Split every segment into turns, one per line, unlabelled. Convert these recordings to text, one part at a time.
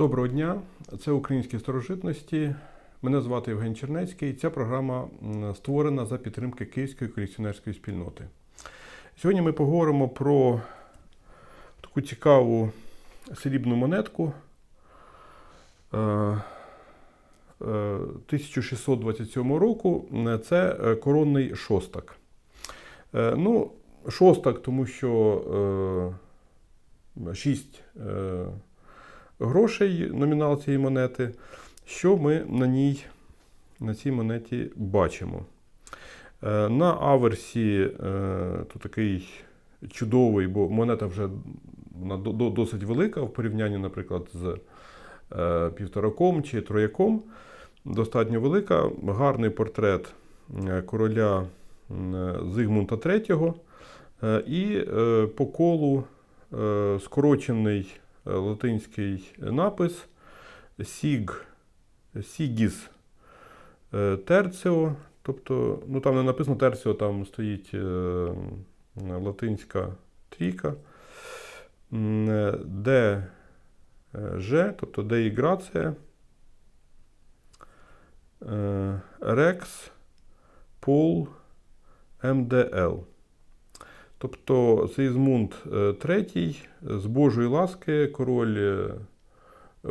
Доброго дня, це українські старожитності. Мене звати Євген Чернецький. Ця програма створена за підтримки Київської колекціонерської спільноти. Сьогодні ми поговоримо про таку цікаву срібну монетку е, е, 1627 року. Це е, коронний шостак. Е, Ну, шостак, тому що е, 6 е, грошей номінал цієї монети. Що ми на ній, на цій монеті бачимо? Е, На аверсі е, тут такий чудовий, бо монета вже вона до- до- досить велика в порівнянні, наприклад, з е, півтораком чи трояком. Достатньо велика. Гарний портрет короля Зигмунта III. І по колу скорочений латинський напис Сіг, Сігіс е, Терціо. Тобто, ну там не написано Терціо, там стоїть е, латинська трійка. Е, Де е, Ж, тобто де і грація. Е, Рекс, Пол, МДЛ. Тобто Сеїзмунд III з Божої ласки, король е,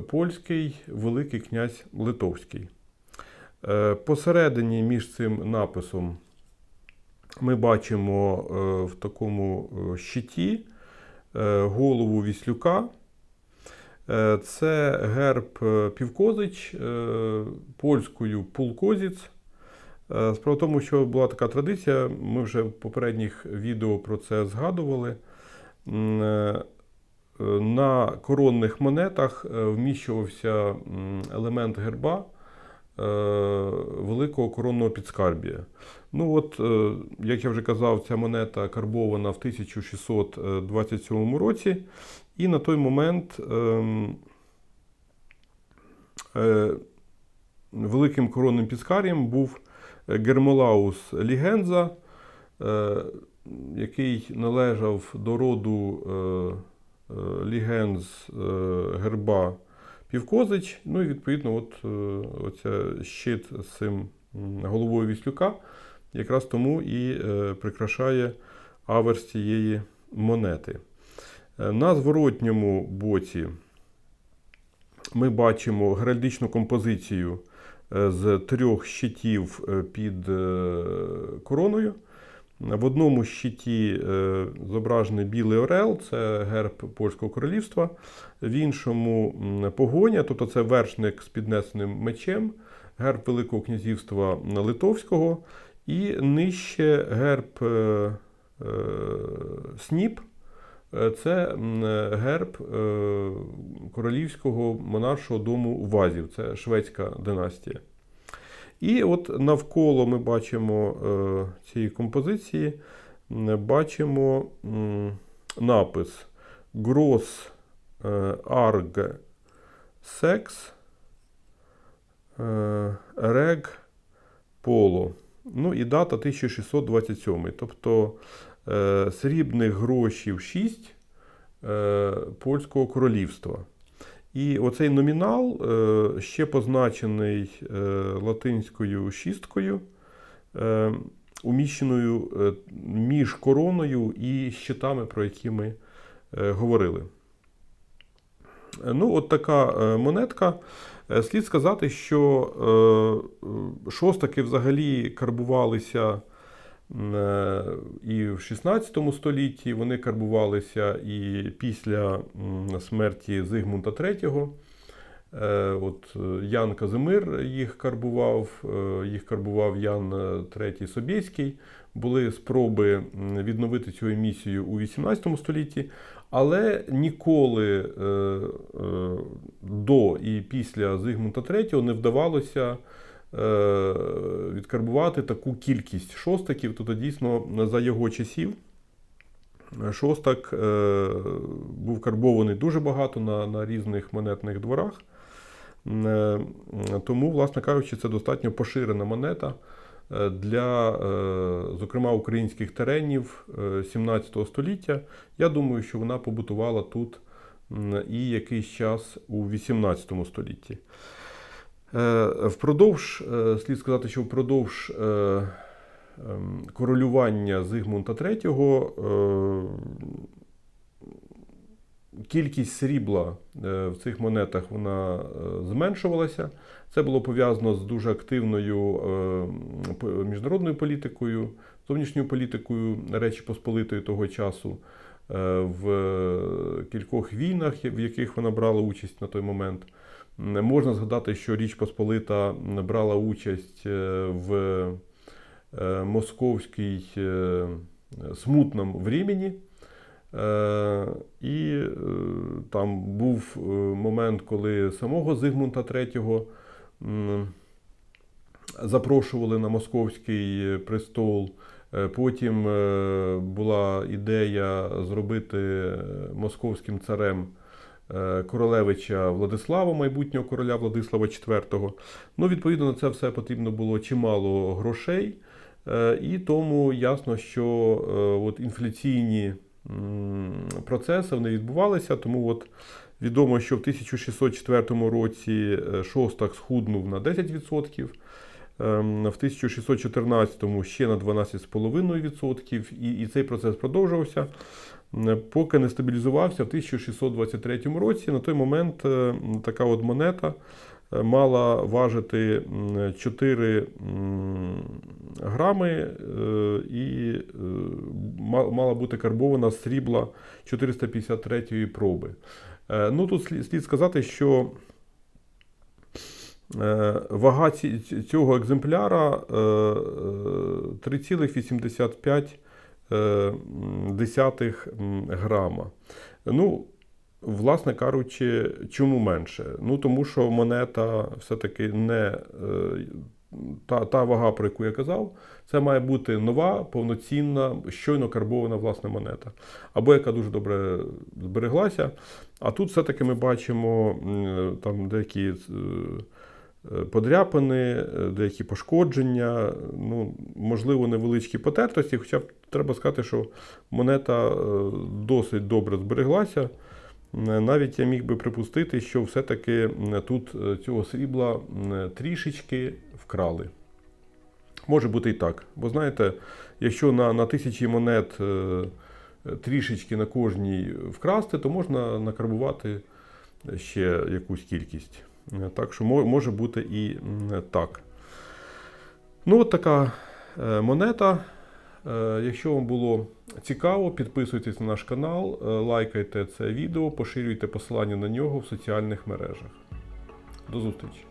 польський, Великий князь Литовський. Е, Посередині між цим написом ми бачимо е, в такому е, щиті е, голову Віслюка. Е, Це герб е, Півкозич, е, польською Пулкозіц. Е, Справа в тому, що була така традиція, ми вже в попередніх відео про це згадували. Е, На коронних монетах е, вміщувався елемент герба великого коронного підскарбія. Ну от, як я вже казав, ця монета карбована в 1627 році, і на той момент ем, великим коронним підскарієм був Гермолаус Лігенза, е, який належав до роду е, е, Лігенз герба Півкозич. Ну і відповідно, от оця щит з цим головою Віслюка якраз тому і прикрашає аверс цієї монети. На зворотньому боці ми бачимо геральдичну композицію з трьох щитів е, під е, короною. В одному щиті е, зображений білий орел, це герб Польського королівства, в іншому погоня, тобто це вершник з піднесеним мечем, герб Великого князівства Литовського, і нижче герб е, е, Сніп. Е, Це герб е, королівського монаршого дому Вазів, це шведська династія. І от навколо ми бачимо е, цієї композиції, бачимо напис Грос е, Арг Секс е, Рег Поло. Ну і дата 1627. Тобто е, срібних грошів 6 е, Польського королівства. І оцей номінал е, ще позначений е, латинською шісткою, е, уміщеною е, між короною і щитами, про які ми е, говорили. Е, Ну, от така е, монетка. Е, Слід сказати, що е, е, шостаки взагалі карбувалися е, і в 16 столітті, вони карбувалися і після смерті Зигмунта III. Е, От е, Ян Казимир їх карбував, е, їх карбував Ян III Собєський. Були спроби відновити цю емісію у 18 столітті, але ніколи е, е, до і після Зигмунта III не вдавалося е, відкарбувати таку кількість шостаків. Тобто дійсно за його часів шостак е, був карбований дуже багато на, на різних монетних дворах. Е, Тому, власне кажучи, це достатньо поширена монета е, для, е, зокрема, українських теренів е, 17 століття. Я думаю, що вона побутувала тут і якийсь час у 18 столітті. Е, Впродовж, е, слід сказати, що впродовж е, ем, королювання Зигмунта III кількість срібла в цих монетах вона зменшувалася. Це було пов'язано з дуже активною міжнародною політикою, зовнішньою політикою Речі Посполитої того часу, в кількох війнах, в яких вона брала участь на той момент. Можна згадати, що Річ Посполита брала участь е, в е, московській е, смутному времені. Е, І е, там був е, момент, коли самого Зигмунта III запрошували на московський престол. Е, Потім е, була ідея зробити е, московським царем королевича Владислава, майбутнього короля Владислава IV. Ну, відповідно на це все потрібно було чимало грошей. І тому ясно, що от інфляційні процеси вони відбувалися. Тому от відомо, що в 1604 році шостак схуднув на 10%. Ем, В 1614 ще на 12,5%, і, і цей процес продовжувався, поки не стабілізувався в 1623 році. На той момент е, така от монета е, мала важити 4 грами е, і мала бути карбована срібла 453 проби. Ну, тут слід, сказати, що вага ці- ці- цього екземпляра е, е, 3,85 е, м, грама. Ну, власне кажучи, чому менше? Ну, тому що монета все-таки не е, та, та вага, про яку я казав, це має бути нова, повноцінна, щойно карбована власне монета, або яка дуже добре збереглася. А тут все-таки ми бачимо там деякі е, е, подряпини, е, деякі пошкодження, ну, можливо, невеличкі потертості, хоча б треба сказати, що монета е, досить добре збереглася. Е, Навіть я міг би припустити, що все-таки тут е, цього срібла трішечки вкрали. Може бути і так. Бо знаєте, якщо на, на тисячі монет е, е, трішечки на кожній вкрасти, то можна накарбувати ще якусь кількість. Е, Так що може бути і так. Ну, от така е, монета. Е, Якщо вам було цікаво, підписуйтесь на наш канал, лайкайте це відео, поширюйте посилання на нього в соціальних мережах. До зустрічі!